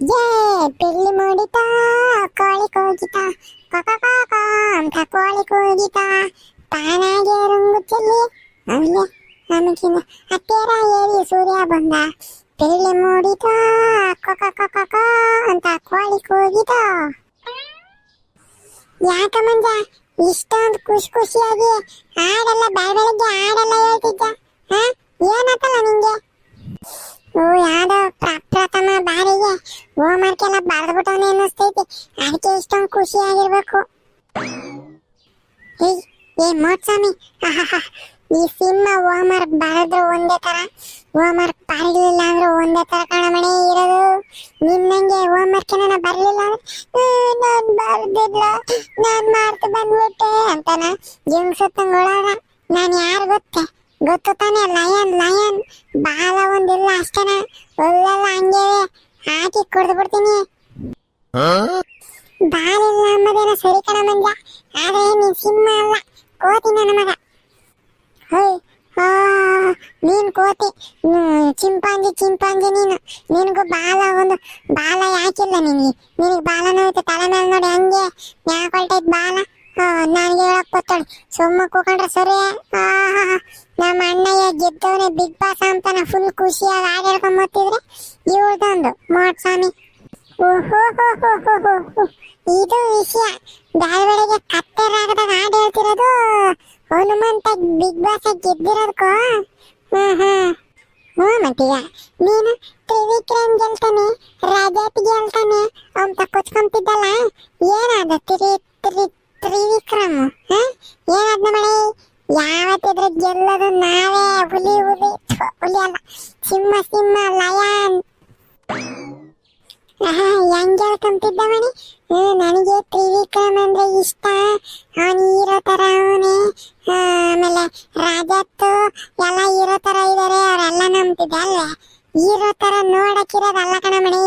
ಜೇ ಪಿಲ್ಲಿ ಮುಡಿತಾ, ಕೋಳಿ ಕೂಗಿತಾ Coca Coca ಅಂತ ಕೋಳಿ ಕೂಗಿತಾ. ತಾನಾಗೆ ರಂಗು ಚೆಲ್ಲಿ ಅವನಿಗೆ ನಮಗಿನ ಹತ್ತಿರ ಏರಿ ಸೂರ್ಯ ಬಂದ. ಪಿಲ್ಲಿ ಮುಡಿತಾ ಕೊಕ ಕೊಕ ಅಂತ ಕೋಳಿ ಕೂಗಿತಾ. ಯಾಕ ಮಂಜ, ಇಷ್ಟೊಂದು ಖುಷಿ ಖುಷಿಯಾಗಿ ಹಾಡೆಲ್ಲ ಬೆಳ ಬೆಳಗ್ಗೆ ಹಾಡೆಲ್ಲ ಹೇಳ್ತಿದ್ದ, ಹಾ? ಏನಾತಲ್ಲ ನಿಂಗೆ? ಯಾವ್ದೋ ಪ್ರ- ಪ್ರಥಮ ಬಾರಿಗೆ ಹೋಮ್ವರ್ಕ್ ಎಲ್ಲ ಬರೆದ್ಬಿಟ್ಟವನೆ ಅನ್ನಿಸ್ತೈತಿ. ಅದಕ್ಕೆ ಇಷ್ಟೊಂದು ಖುಷಿ ಆಗಿರ್ಬೇಕು ಏಯ್, ಏ ಮೋತ್ಸ್ವಾಮಿ ಈ ಸಿಂಹ ಹೋಮ್ವರ್ಕ್ ಬರೆದ್ರು ಒಂದೇ ತರ, ಹೋಮ್ವರ್ಕ್ ಬರಲಿಲ್ಲ ಅಂದ್ರೆ ಒಂದೇ ತರ ಕಣಮಣೆ ಇರೋದು. ನಿನ್ನಂಗೆ ಹೋಮ್ವರ್ಕ್ ಏನಾನ ಬರ್ಲಿಲ್ಲ ಅಂದ್ರೆ ನಾನು ಬರ್ದಿಲ್ಲ, ನಾನು ಮಾಡ್ತು ಬಂದ್ಬಿಟ್ಟೆ ಅಂತಾನ. ಜಿಂಗ್ಸತ್ತಂಗ್ ಒಳಗ, ನಾನ್ ಯಾರು ಗೊತ್ತೇ? ಗೊತ್ತು ತಾನೆ ಲಯನ್ ಲಯನ್ ಬಾಲ ಒಂದಿಲ್ಲ ಅಷ್ಟೇನ. ಒಳ್ಳೆಲ್ಲ ಹಂಗೆ ಹಾಕಿ ಕುಡ್ದು ಬಿಡ್ತೀನಿ. ಬಾಲಿಲ್ಲ ಅನ್ನೋದೇನ ಸರಿ ಕಣ ಮಂಜ. ಆದ್ರೆ ನೀನ್ ಸಿಂಹ ಅಲ್ಲ. ಕೋತಿ ನನ್ನ ಮಗ. ಹೋಯ್ ನೀನ್ ಕೋತಿ. ಚಿಂಪಾಂಜಿ ಚಿಂಪಾಂಜಿ ನೀನು. ನಿನಗೂ ಬಾಲ ಒಂದು ಬಾಲ ಯಾಕಿಲ್ಲ ನಿನಗೆ? ನಿನಗೆ ಬಾಲ ನೋಯ್ತು ತಲೆ ಮೇಲೆ ನೋಡಿ ಹಂಗೆ. ಯಾಕೊಳ್ತೈತ್ ಬಾಲ. ನನಗೆ ಹೇಳಕ್ ಗೊತ್ತಾಳು ಸುಮ್ಮ ಕೂಕೊಂಡ್ರೆ ಸರಿ ನಮ್ಮ ಅಣ್ಣಯ್ಯ ಗೆದ್ದವನೇ ಬಿಗ್ ಬಾಸ್ ಅಂತಾನ ಫುಲ್ ಖುಷಿಯಾಗಿ ಹಾಡು ಹೇಳ್ಕೊಂಡ್ ಬರ್ತಿದ್ರೆ ಇವ್ರದೊಂದು ಮೋಟ್ ಸ್ವಾಮಿ. ಇದು ವಿಷಯ. ಬೆಳಬೆಳಗ್ಗೆ ಕತ್ತೆ ರಾಗದಾಗ ಹಾಡು ಹೇಳ್ತಿರೋದು ಹನುಮಂತ ಬಿಗ್ ಬಾಸ್ ಗೆದ್ದಿರೋದಕ್ಕೋ ಹ್ಮ್ ಹಾ ಹ್ಞೂ ಮತ್ತೀಗ ನೀನು ತ್ರಿವಿಕ್ರಮ್ ಗೆಲ್ತಾನೆ ರಜತ್ ಗೆಲ್ತಾನೆ ಅಂತ ಕೊಚ್ಕೊಂತಿದ್ದಲ್ಲ, ಏನಾದ ತ್ರಿ ತ್ರಿವಿಕ್ರಮ್ ಅಂದ್ರೆ ಇಷ್ಟ ಅವನು ಹೀರೋ ತರ ಅವನೇ. ಆಮೇಲೆ ರಾಜತ್ತು ಎಲ್ಲ ಹೀರೋ ತರ ಇದಾರೆ, ಅವರೆಲ್ಲ ನಂಬ್ತಿದ್ದೆ ಅಲ್ವೇ? ಹೀರೋ ತರ ನೋಡಕ್ಕಿರೋದಲ್ಲ ಕಣ ಮಣಿ.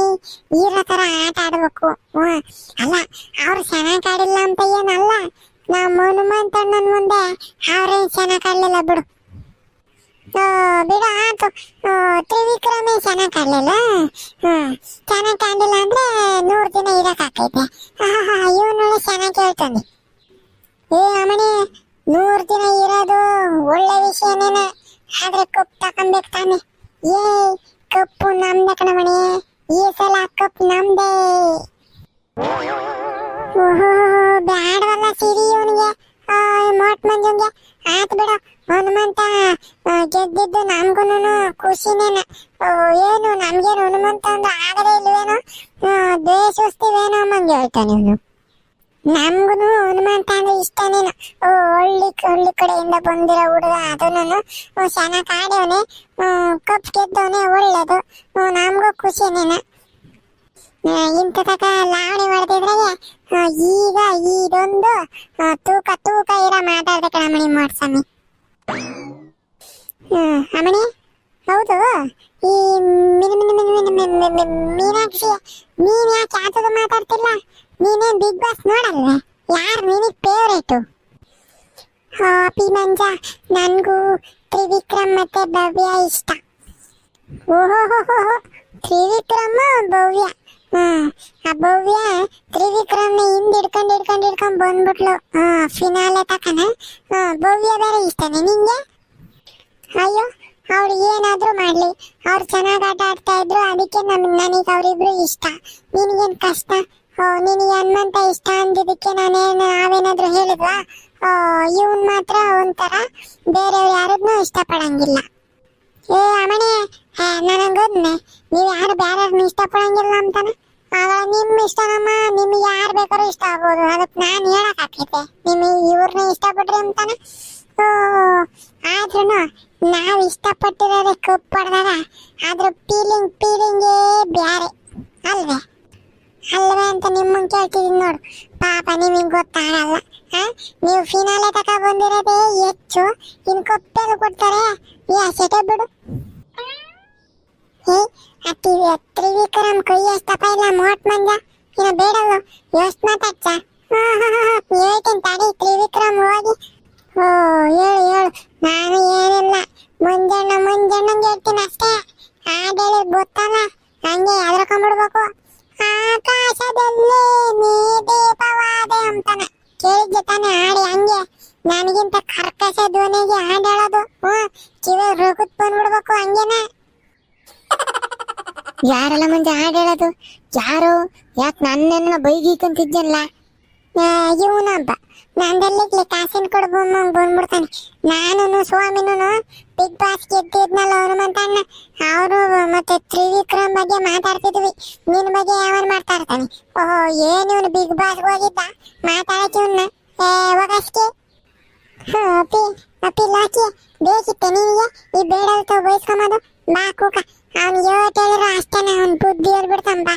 ತರ ಆಟ ಆಡ್ಬೇಕು. ಅಲ್ಲ, ಅವ್ರು ಚೆನ್ನಾಗಿ ಆಡಿಲ್ಲ ಅಂತ ಏನಲ್ಲ ನಮ್ಮ ಹನುಮಂತಣ್ಣನ ಮುಂದೆ ಅವ್ರೇನ್ ಚೆನ್ನಾಗಿ ಆಡ್ಲಿಲ್ಲ ಬಿಡು. ಬಿಡು, ಆತು. ತ್ರಿವಿಕ್ರಮೇ ಚೆನ್ನಾಗಿ ಕಾಣಲಿಲ್ಲ ಚೆನ್ನಾಗಿ ಕಾಣಲಿಲ್ಲ ಅಂದ್ರೆ ನೂರು ದಿನ ಇರಕ್ಕಾಕೈತೆ ಇವನು ಚೆನ್ನಾಗಿ ಹೇಳ್ತಾನೆ ಏ, ಅಮ್ಮಣಿ, ನೂರು ದಿನ ಇರೋದು ಒಳ್ಳೆ ವಿಷಯನೇನೆ? ಆದ್ರೆ ಕಪ್ ತಕೊಂಬೇಕು ತಾನೆ. ಏ ಕಪ್ಪು ನಮ್ದೆ ಕಣಮಣಿ. ಈ ಸಲ ಕಪ್ ನಮ್ದೇ. ಓಹೋ, ಬ್ಯಾಡವಲ್ಲ ಸಿರಿ ಇವನಿಗೆ. ಮೋಟ್ ಮಂಜುಂಗೆ. ಆತ್ ಬಿಡು. ಹನುಮಂತ ಗೆದ್ದಿದ್ದು ನಮ್ಗುನು ಖುಷಿನೇನ. ಏನು, ನಮ್ಗೇನು ಹನುಮಂತ ಅಂದ್ರೆ ಆಗದೇ ಇಲ್ವೇನೋ? ದ್ವೇಷಿಸ್ತೀವೇನೋ ಮಂಜು ಹೇಳ್ತಾನೆ ಇವನು ನಮ್ಗುನು ಹನುಮಂತ ಅಂದ್ರೆ ಇಷ್ಟನೇನು. ಹಳ್ಳಿ ಹಳ್ಳಿ ಕಡೆಯಿಂದ ಬಂದಿರೋ ಹುಡುಗ ಅದನ್ನು. ಚೆನ್ನಾಗಿ ಆಡ್ಯವನೆ ಕಪ್ ಗೆದ್ದವನೇ ಒಳ್ಳೇದು. ನಮಗೂ ನಮ್ಗೂ ಖುಷಿನೇನ. ಆ, ಇಂಥ ತಕ ಲಾವಣಿ ಮಾಡ್ತಿದ್ರಾಗೆ ಆ, ಈಗ ಇದೊಂದು ತೂಕ ತೂಕ ಇರ ಮಾತಾಡ್ದೆ ಕಣಮಣಿ ಮಾಡ್ಸಾಮಿ ಅಮಣಿ ಹೌದು ಈ ಮಿನಿ ಮಿನಿ ಮಿನಿ ಮಿನಿ ಮಿನಿ ಮಿನಿ ಮಿನಿ ಮೀನಾಕ್ಷಿ ನೀನ್ ಯಾಕೆ ಆತದ ಮಾತಾಡ್ತಿಲ್ಲ? ನೀನೇನ್ ಬಿಗ್ ಬಾಸ್ ನೋಡಲ್ವೇ? ಯಾರು ನಿನಗ್ ಫೇವ್ರೇಟು ಹಾಪಿ ಮಂಜ ನನಗೂ ತ್ರಿವಿಕ್ರಮ್ ಮತ್ತೆ ಭವ್ಯ ಇಷ್ಟ. ಓಹೋ ತ್ರಿವಿಕ್ರಮ ಭವ್ಯ. ಹ್ಮ್ ಆ ಭವ್ಯ ತ್ರಿವಿಕ್ರಮ್ನ ಹಿಂದ್ ಹಿಡ್ಕೊಂಡ್ ಹಿಡ್ಕೊಂಡ್ ಹಿಡ್ಕೊಂಡ್ ಬಂದ್ಬಿಟ್ಲು. ಹಾ ಫಿನಾಲೆ ತಕನ. ಭವ್ಯ ಬೇರೆ ಇಷ್ಟನೇ ನಿಂಗೆ? ಅಯ್ಯೋ, ಅವ್ರು ಏನಾದ್ರೂ ಮಾಡ್ಲಿ. ಅವ್ರು ಚೆನ್ನಾಗಿ ಆಟ ಆಡ್ತಾ ಇದ್ರು, ಅದಕ್ಕೆ ನಮ್, ನನಗೆ ಅವರಿಬ್ರು ಇಷ್ಟ. ನಿನಗೇನ್ ಕಷ್ಟ? ನಿನಗೆ ಹನುಮಂತ ಇಷ್ಟ ಅಂದಿದ್ದಕ್ಕೆ ನಾನೇನು ನಾವೇನಾದ್ರೂ ಹೇಳಿದ್ವಾ? ಇವನ್ ಮಾತ್ರ ಒಂಥರ ಬೇರೆಯವ್ರು ಯಾರನ್ನೂ ಇಷ್ಟಪಡಂಗಿಲ್ಲ. ಏ ಅಮ್ಮಣಿ ನನಗೊಂದ್ನೆ ನೀವು ಯಾರು ಬೇರೆಯವ್ರನ್ನ ಇಷ್ಟಪಡಂಗಿಲ್ಲ ಅಂತಾನೆ? ಆಗ ನಿಮ್ ಇಷ್ಟನಮ್ಮ, ನಿಮ್ಗೆ ಯಾರು ಬೇಕಾದ್ರೂ ಇಷ್ಟ ಆಗ್ಬೋದು. ಅದಕ್ಕೆ ನಾನು ಹೇಳಕ್ ಆಕೈತೆ ನಿಮಗೆ ಇವ್ರನ್ನ ಇಷ್ಟಪಟ್ರಿ ಅಂತಾನೆ? ಆದ್ರೂ ನಾವು ಇಷ್ಟಪಟ್ಟಿರೋದೇ ಕಪ್ ಪಡೆದಾಗ ಅದ್ರ ಫೀಲಿಂಗ್ ಫೀಲಿಂಗೇ ಬ್ಯಾರೆ. ಅಲ್ವೇ? ಅಲ್ವೇ ಅಂತ ನಿಮ್ಮನ್ ಕೇಳ್ತಿದ್ದೀನಿ ನೋಡು. ಪಾಪ ನಿಮಗೆ ಗೊತ್ತಾಗಲ್ಲ. ಹಾ? ನೀವು ಫಿನಾಲೆ ತಕ ಬಂದಿರೋದೇ ಹೆಚ್ಚು. ಇನ್ ಕಪ್ಪೆಲ್ಲ ಕೊಡ್ತಾರೆ. ಈ ಸೆಟೆ ಬಿಡು. ಏ ಆ ಟಿವಿ ತ್ರಿವಿಕ್ರಮ್ ಕೈ ಎಷ್ಟಪ್ಪ ಇಲ್ಲ ಮೋಟ್ ಮಂಜ ಇನ್ನ ಬೇಡಲ್ಲ ಎಷ್ಟು ಮಾತಾಡ್ಸ ಹೇಳ್ತೀನಿ ತಡಿ, ತ್ರಿವಿಕ್ರಮ್ ಹೋಗಿ. ಓ ಹೇಳು ಹೇಳು. ನಾನು ಏನಿಲ್ಲ. ಮುಂಜಾನೆ ಮುಂಜಾನೆ ಹೇಳ್ತೀನಿ ಅಷ್ಟೇ. ಹಾಡು ಹೇಳಿದ್ ಗೊತ್ತಲ್ಲ? ಹಂಗೆ ಎದ್ರಕೊಂಡ್ಬಿಡ್ಬೇಕು ಆಕಾಶದಲ್ಲಿ ನೀ ದೀಪವಾದೆ ಅಂತಾನೆ. ಕೇಳಿದ್ದೆ ತಾನೆ ಹಾಡಿ, ಹಂಗೆ. ನನಗಿಂತ ಕರ್ಕಶ ಧ್ವನಿಗೆ ಹಾಡು ಹೇಳೋದು ಹ್ಮ್ ಕಿವಿ ರುಗುತ್ ಬಂದ್ಬಿಡ್ಬೇಕು ಹಂಗೇನೆ. ಯಾರಲ್ಲ ಮುಂದೆ ಹಾಡು ಹೇಳೋದು? ಯಾರು? ಯಾಕೆ ನನ್ನೆಲ್ಲ ಬೈಗೀಕಂತಿದ್ಯಲ್ಲ? ಇವನೊಬ್ಬ ನಂದಲ್ಲಿಗ್ಲಿ ಕಾಸಿನ ಕೊಡು ಬಂದ್ಬಿಡ್ತಾನೆ. ನಾನು ಸ್ವಾಮಿನೂ ಬಿಗ್ ಬಾಸ್ ಗೆದ್ದಿದ್ನಲ್ಲ ಹನುಮಂತ ಅಣ್ಣ. ಅವರು ಮತ್ತೆ ತ್ರಿವಿಕ್ರಮ್ ಬಗ್ಗೆ ಮಾತಾಡ್ತಿದ್ವಿ. ನಿನ್ ಬಗ್ಗೆ ಯಾವನ್ ಮಾಡ್ತಾ ಇರ್ತಾನೆ? ಓಹೋ, ಏನ್ ಇವನು ಬಿಗ್ ಬಾಸ್ ಹೋಗಿದ್ದ? ಮಾತಾಡಕ್ಕೆ ಇವನ್ನ? ಹೋಗಷ್ಟೇ ಅಪ್ಪಿ ಅಪ್ಪಿ ಲಾಕಿ ಬೇಕಿತ್ತೆ ನಿನಗೆ? ಈ ಬೇಡ ಬಯಸ್ಕೊಂಬೋದು ಬಾ, ಕೂಕ. ಅವ್ನು ಏಟ್ ಹೇಳಿದ್ರೆ ಅಷ್ಟೇನೆ ಅವ್ನು ಬುದ್ಧಿ ಹೇಳ್ಬಿಡ್ತಾನ ಬಾ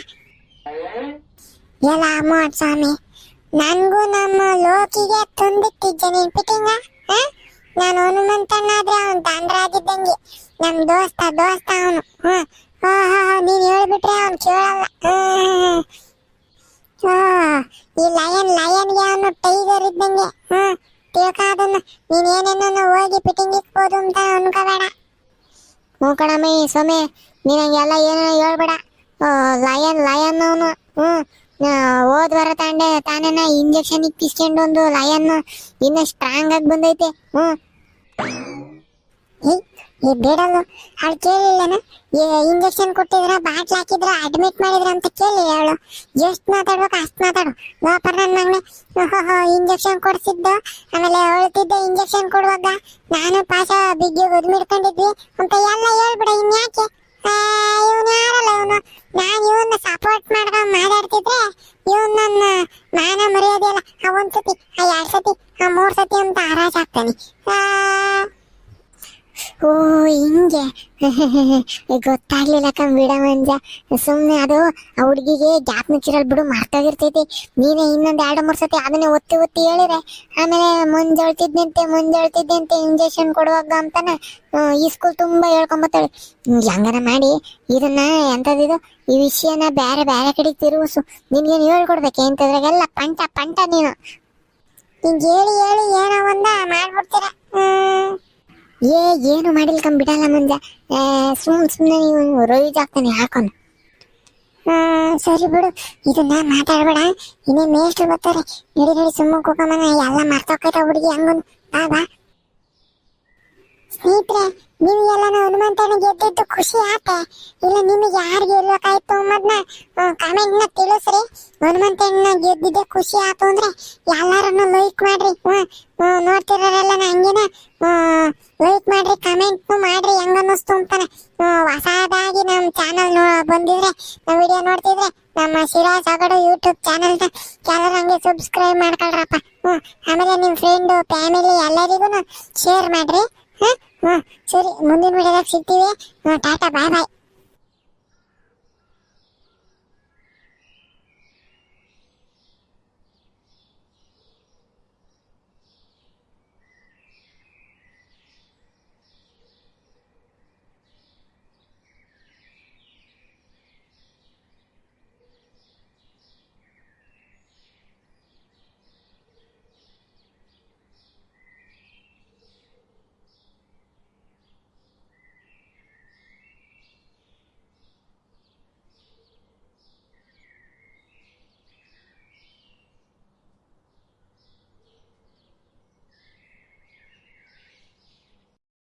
ಎಲ್ಲ ಅಮ್ಮೋಟ್ ಸ್ವಾಮಿ. ನನ್ಗೂ ನಮ್ಮ ಲೋಕಿಗೆ ತುಂಬಿಟ್ಟಿದ್ದೆ, ನೀನ್ ಪಿಟಿಂಗ ನಾನು ಹನುಮಂತನಾದ್ರೆ ಅವನು ದಂಡ್ರಾಗಿದ್ದಂಗೆ ನಮ್ಮ ದೋಸ್ತ ದೋಸ್ತ ಅವನು. ಹಾ ಹಾ ಹಾ ನೀನು ಹೇಳ್ಬಿಟ್ರೆ ಅವ್ನು ಕೇಳಲ್ಲ. ಹ್ಮ್ ಹಾ ಈ ಲಯನ್ ಲಯನ್ಗೆ ಅವನು ಟೈಗರ್ ಇದ್ದಂಗೆ. ಹ್ಮ್ ತಿಳ್ಕ ಅದನ್ನು. ನೀನ್ ಏನೇನೋ ಹೋಗಿ ಫಿಟ್ಟಿಂಗ್ ಇಕ್ಬೋದು ಅಂತ ಅನ್ಕೋಬೇಡ. ಹ್ಞೂ ಕಣಮ್ಮಿ ಸೊಮೆ ನೀನ್ ಹಂಗೆಲ್ಲ ಏನೋ ಹೇಳ್ಬೇಡ ಲಯನ್ ಲಯನ್ ಅವನು. ಆ, ಹೋದ್ ವಾರ ತಾಂಡೆ ತಾನೇನ ಇಂಜೆಕ್ಷನ್ ಇಕ್ಕಿಸ್ಕೊಂಡು ಒಂದು ಲಯನ್ ಇನ್ನ ಸ್ಟ್ರಾಂಗ್ ಆಗಿ ಬಂದೈತೆ. ಏಯ್, ಈ ಬೇಡಲ್ಲ. ಅವಳು ಕೇಳಿಲ್ಲನ? ಇಂಜೆಕ್ಷನ್ ಕೊಟ್ಟಿದ್ರ, ಬಾಟ್ಲ್ ಹಾಕಿದ್ರ ಅಡ್ಮಿಟ್ ಮಾಡಿದ್ರ ಅಂತ ಕೇಳಿ ಅವಳು. ಎಷ್ಟು ಮಾತಾಡ್ಬೇಕು ಅಷ್ಟು ಮಾತಾಡು. ವಾಪರ್ ನನ್ನ ಮಗನೆ. ಇಂಜೆಕ್ಷನ್ ಕೊಡ್ಸಿದ್ದ. ಆಮೇಲೆ ಅಳ್ತಿದ್ದ ಇಂಜೆಕ್ಷನ್ ಕೊಡುವಾಗ. ನಾನು ಪಾಶ ಬಿಗ್ಗಿ ಒದ್ಮಿಡ್ಕೊಂಡಿದ್ವಿ ಅಂತ ಎಲ್ಲ ಹೇಳ್ಬಿಡ, ಇನ್ಯಾಕೆ? ಇವನು ಯಾರಲ್ಲ ಇವನು? ನಾನು ಇವನ್ನ ಸಪೋರ್ಟ್ ಮಾಡ್ಕೊಂಡು ಮಾತಾಡ್ತಿದ್ರೆ, ಇವನ್ ನನ್ನ ಮಾನ ಮರ್ಯಾದೆ ಅಲ್ಲ. ಆ ಒಂದ್ ಸತಿ ಆ ಎರಡ್ ಸತಿ, ಆ ಮೂರ್ ಸತಿ ಅಂತ ಹರಾಜ್ ಹಾಕ್ತಾನೆ ಓ, ಹಿಂಗೆ. ಗೊತ್ತಾಗ್ಲಿಲ್ಲ ಕಣ್ ಬಿಡ ಮಂಜ ಸುಮ್ನೆ ಅದು, ಆ ಹುಡುಗಿಗೆ ಗ್ಯಾಪ್ ಮುಚ್ಚಿರಲ್ ಬಿಡು ಮರ್ತೋಗಿರ್ತೈತಿ ನೀನೇ ಇನ್ನೊಂದ್ ಎರಡು, ಮೂರು ಸತಿ ಅದನ್ನೇ ಒತ್ತಿ ಒತ್ತಿ ಹೇಳಿದ್ರೆ ಆಮೇಲೆ ಮುಂಜಾಳ್ತಿದ್ನಂತೆ ಮುಂಜಾಳ್ತಿದ್ದಂತೆ ಇಂಜೆಕ್ಷನ್ ಕೊಡುವಾಗ ಅಂತಾನೆ ಈ ಸ್ಕೂಲ್ ತುಂಬಾ ಹೇಳ್ಕೊಂಬತ್ತಾಳೆ. ಹಂಗನ ಮಾಡಿ, ಇದನ್ನ ಎಂತದಿದು, ಈ ವಿಷಯನ ಬೇರೆ ಬೇರೆ ಕಡೆ ತಿರುಗಿಸು. ನಿನ್ಗೇನು ಹೇಳ್ಕೊಡ್ಬೇಕು ಎಂತದ್ರಾಗೆಲ್ಲ? ಪಂಟ ಪಂಟ ನೀನು. ಹಿಂಗ್ ಹೇಳಿ ಹೇಳಿ ಏನೋ ಒಂದ ಮಾಡ್ಬಿಡ್ತೀರ. ಹ್ಮ್. ಏ, ಏನು ಮಾಡಿಲ್ಕಂಡ್ ಬಿಡಲ್ಲ ಮುಂದೆ ಸುಮ್ ಸುಮ್ಮನೆ ನೀವು ರೋಯಿಜ್ ಆಗ್ತಾನೆ ಹಾಕೋನು ಸರಿ ಬಿಡು. ಇದನ್ನ ಮಾತಾಡಬೇಡ. ಇನ್ನೇ ಮೇಷ್ಟ್ರು ಬರ್ತಾರೆ. ನಡಿ ನಡಿ ಸುಮ್ಮ ಕೂಕಮ್ಮನ ಎಲ್ಲ ಮರ್ತೋಕೈತ ಹುಡುಗಿ ಹಂಗನು ಬಾ ಬಾ. ಸ್ನೇಹಿತರೆ ನೀವು ಎಲ್ಲಾನು ಹನುಮಂತನ ಗೆದ್ದಿದ್ದು ಖುಷಿ ಆತೆ. ಇಲ್ಲ, ನಿಮಗೆ ಯಾರು ಗೆಲ್ಲಬೇಕಾಯ್ತು ಅನ್ನೋದನ್ನ ಕಾಮೆಂಟ್ ತಿಳಿಸ್ರಿ. ಹನುಮಂತನ ಗೆದ್ದಿದ್ದೆ ಖುಷಿ ಆತು ಅಂದ್ರೆ ಎಲ್ಲಾರನ್ನು ಲೈಕ್ ಮಾಡ್ರಿ. ನೋಡ್ತಿರೋರೆಲ್ಲ ಹಂಗೇನ ಲೈಕ್ ಮಾಡ್ರಿ ಕಾಮೆಂಟ್ ಮಾಡ್ರಿ, ಹೆಂಗ ಅನ್ನಿಸ್ತು ಅಂತಾನೆ. ಹೊಸದಾಗಿ ನಮ್ಮ ಚಾನಲ್ ಬಂದಿದ್ರೆ ನಮ್ಮ ವಿಡಿಯೋ ನೋಡ್ತಿದ್ರೆ ನಮ್ಮ ಶಿರಾ ಸಗಡು ಯೂಟ್ಯೂಬ್ ಚಾನಲ್ ಕೆಲವರು ಹಂಗೆ ಸಬ್ಸ್ಕ್ರೈಬ್ ಮಾಡ್ಕೊಳ್ರಪ್ಪ. ಹ್ಮ್, ಆಮೇಲೆ ನಿಮ್ಮ ಫ್ರೆಂಡು ಫ್ಯಾಮಿಲಿ ಎಲ್ಲರಿಗೂ ಶೇರ್ ಮಾಡ್ರಿ. ಹ್ಮ್ ಸರಿ ಮುಂದಿನ ವಿಡಿಯೋದಾಗ ಸಿಗ್ತೀವಿ. ಟಾಟಾ ಬಾಯ್ ಬಾಯ್